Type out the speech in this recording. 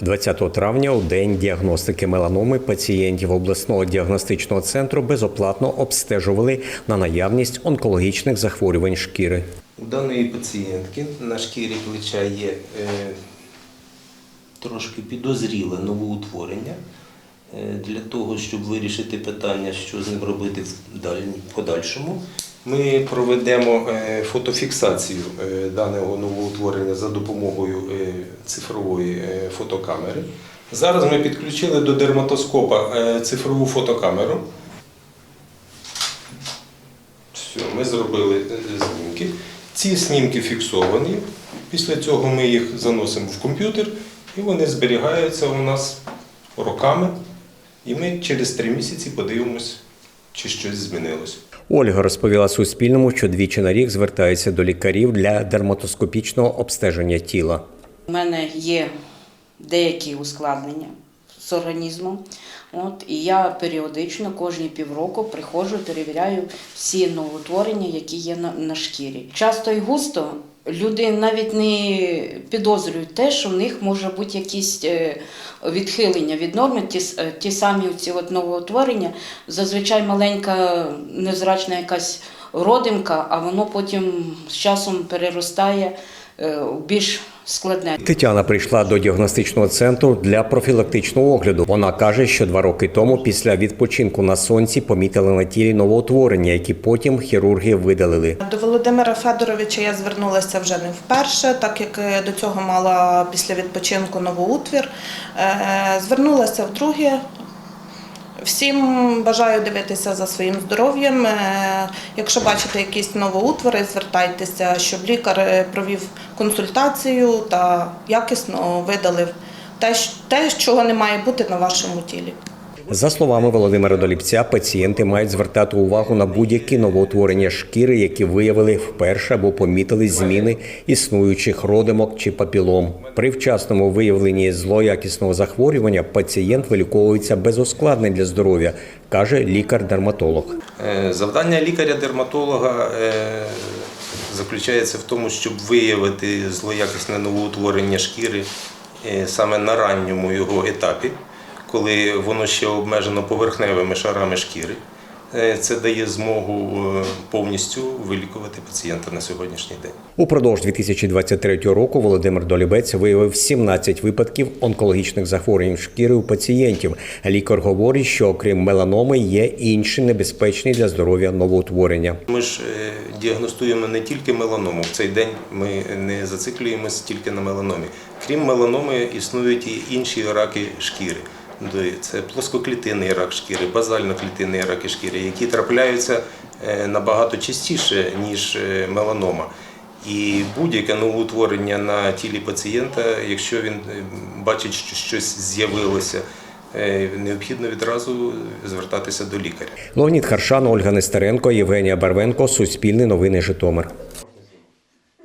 20 травня у день діагностики меланоми пацієнтів обласного діагностичного центру безоплатно обстежували на наявність онкологічних захворювань шкіри. У даної пацієнтки на шкірі плеча є е, трошки підозріле новоутворення. Е, Для того, щоб вирішити питання, що з ним робити в подальшому, ми проведемо е, фотофіксацію е, даного новоутворення за допомогою е, цифрової фотокамери. Зараз ми підключили до дерматоскопа цифрову фотокамеру. Все, ми зробили знімки. Ці знімки фіксовані. Після цього ми їх заносимо в комп'ютер і вони зберігаються у нас роками. І ми через три місяці подивимось, чи щось змінилось. Ольга розповіла Суспільному, що двічі на рік звертається до лікарів для дерматоскопічного обстеження тіла. У мене є деякі ускладнення з організмом. От, і я періодично кожні півроку приходжу, перевіряю всі новоутворення, які є на, на шкірі. Часто і густо люди навіть не підозрюють те, що в них може бути якісь е, відхилення від норми, ті, е, ті самі ці от новоутворення, зазвичай маленька незрачна якась родинка, а воно потім з часом переростає більш складне. Тетяна прийшла до діагностичного центру для профілактичного огляду. Вона каже, що два роки тому, після відпочинку на сонці, помітили на тілі новоутворення, які потім хірурги видалили. До Володимира Федоровича я звернулася вже не вперше, так як е, до цього мала після відпочинку новоутвір. Е, Звернулася вдруге. Всім бажаю дивитися за своїм здоров'ям. Е, Якщо бачите якісь новоутвори, звертайтеся, щоб лікар е, провів консультацію та якісно видалив те, те, чого не має бути на вашому тілі. За словами Володимира Доліпця, пацієнти мають звертати увагу на будь-які новоутворення шкіри, які виявили вперше або помітили зміни існуючих родимок чи папілом. При вчасному виявленні злоякісного захворювання пацієнт виліковується без ускладнень для здоров'я, каже лікар-дерматолог. Е, Завдання лікаря-дерматолога е, заключається в тому, щоб виявити злоякісне новоутворення шкіри е, саме на ранньому його етапі, коли воно ще обмежено поверхневими шарами шкіри. Е, Це дає змогу е, повністю вилікувати пацієнта на сьогоднішній день. Упродовж 2023 року Володимир Долібець виявив 17 випадків онкологічних захворювань шкіри у пацієнтів. Лікар говорить, що окрім меланоми є інші небезпечні для здоров'я новоутворення. Ми ж е, діагностуємо не тільки меланому. В цей день ми не зациклюємося тільки на меланомі. Крім меланоми, існують і інші раки шкіри. Це плоскоклітинний рак шкіри, базально-клітинний раки шкіри, які трапляються е, набагато частіше, ніж е, меланома. І будь-яке новоутворення на тілі пацієнта, якщо він е, бачить, що щось з'явилося, необхідно відразу звертатися до лікаря. Леонід Харшан, Ольга Нестеренко, Євгенія Барвенко, Суспільне новини Житомир.